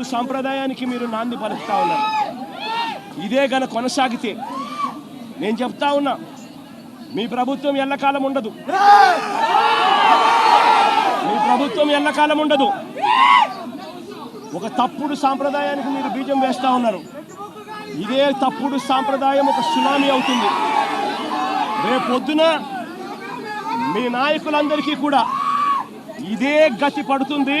ఇప్పుడు సాంప్రదాయానికి మీరు నాంది పలుకుతా ఉన్నారు. ఇదే గన కొనసాగితే నేను చెప్తా ఉన్నా మీ ప్రభుత్వం ఎల్లకాలం ఉండదు. మీ ప్రభుత్వం ఎల్లకాలం ఉండదు. ఒక తప్పుడు సాంప్రదాయానికి మీరు బీజం వేస్తూ ఉన్నారు. ఇదే తప్పుడు సాంప్రదాయం ఒక సునామీ అవుతుంది. రేపొద్దున మీ నాయకులందరికీ కూడా ఇదే గతి పడుతుంది.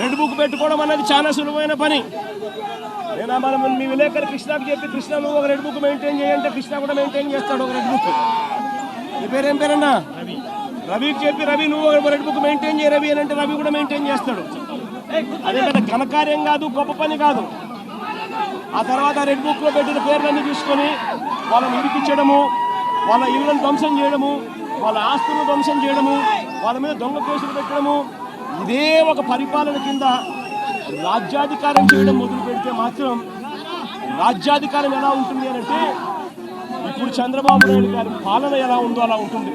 రెడ్ బుక్ పెట్టుకోవడం అన్నది చాలా సులభమైన పని. నేను మనం మీ విలేకరు కృష్ణకు చెప్పి కృష్ణ నువ్వు ఒక రెడ్ బుక్ మెయింటైన్ చేయంటే కృష్ణ కూడా మెయింటైన్ చేస్తాడు ఒక రెడ్ బుక్. నీ పేరేం పేరన్నా? రవికి చెప్పి రవి నువ్వు ఒక రెడ్ బుక్ మెయింటైన్ చేయ రవి అని అంటే రవి కూడా మెయింటైన్ చేస్తాడు. అదే పెద్ద ఘనకార్యం కాదు గొప్ప పని కాదు. ఆ తర్వాత రెడ్ బుక్లో పెట్టిన పేర్లన్నీ తీసుకొని వాళ్ళని ఇరికించడము వాళ్ళ ఇళ్ళను ధ్వంసం చేయడము వాళ్ళ ఆస్తులను ధ్వంసం చేయడము వాళ్ళ మీద దొంగ కేసులు పెట్టడము ఇదే ఒక పరిపాలన కింద రాజ్యాధికారం చేయడం మొదలు పెడితే మాత్రం రాజ్యాధికారం ఎలా ఉంటుంది అని అంటే ఇప్పుడు చంద్రబాబు నాయుడు గారి పాలన ఎలా ఉందో అలా ఉంటుంది.